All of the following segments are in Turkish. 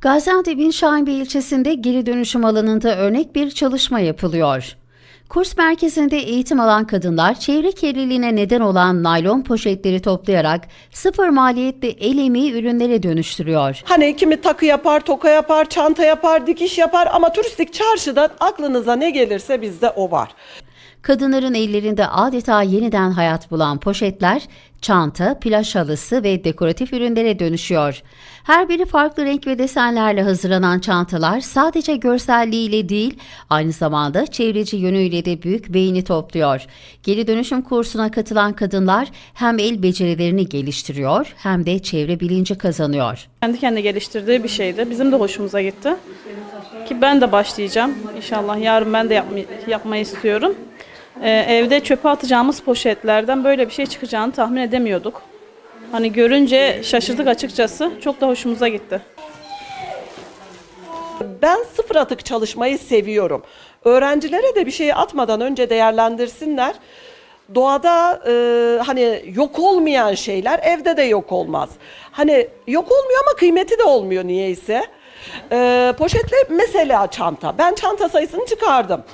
Gaziantep'in Şahinbey ilçesinde geri dönüşüm alanında örnek bir çalışma yapılıyor. Kurs merkezinde eğitim alan kadınlar çevre kirliliğine neden olan naylon poşetleri toplayarak sıfır maliyetli el emeği ürünlere dönüştürüyor. Hani kimi takı yapar, toka yapar, çanta yapar, dikiş yapar ama turistik çarşıda aklınıza ne gelirse bizde o var. Kadınların ellerinde adeta yeniden hayat bulan poşetler, çanta, plaj halısı ve dekoratif ürünlere dönüşüyor. Her biri farklı renk ve desenlerle hazırlanan çantalar sadece görselliğiyle değil, aynı zamanda çevreci yönüyle de büyük beğeni topluyor. Geri dönüşüm kursuna katılan kadınlar hem el becerilerini geliştiriyor hem de çevre bilinci kazanıyor. Kendi kendine geliştirdiği bir şeydi. Bizim de hoşumuza gitti. Ki ben de başlayacağım. İnşallah yarın ben de yapmayı, yapmayı istiyorum. Ee, evde çöpe atacağımız poşetlerden böyle bir şey çıkacağını tahmin edemiyorduk. Hani görünce şaşırdık açıkçası. Çok da hoşumuza gitti. Ben sıfır atık çalışmayı seviyorum. Öğrencilere de bir şeyi atmadan önce değerlendirsinler. Doğada e, hani yok olmayan şeyler evde de yok olmaz. Hani yok olmuyor ama kıymeti de olmuyor niyeyse. E, poşetle mesela çanta. Ben çanta sayısını çıkardım.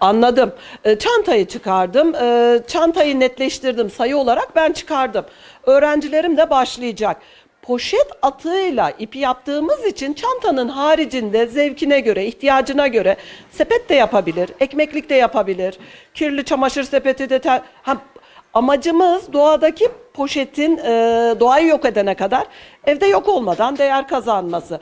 Anladım. E, çantayı çıkardım. E, çantayı netleştirdim sayı olarak ben çıkardım. Öğrencilerim de başlayacak. Poşet atığıyla ipi yaptığımız için çantanın haricinde zevkine göre, ihtiyacına göre sepet de yapabilir, ekmeklik de yapabilir. Kirli çamaşır sepeti de ter- ha, amacımız doğadaki poşetin e, doğayı yok edene kadar evde yok olmadan değer kazanması.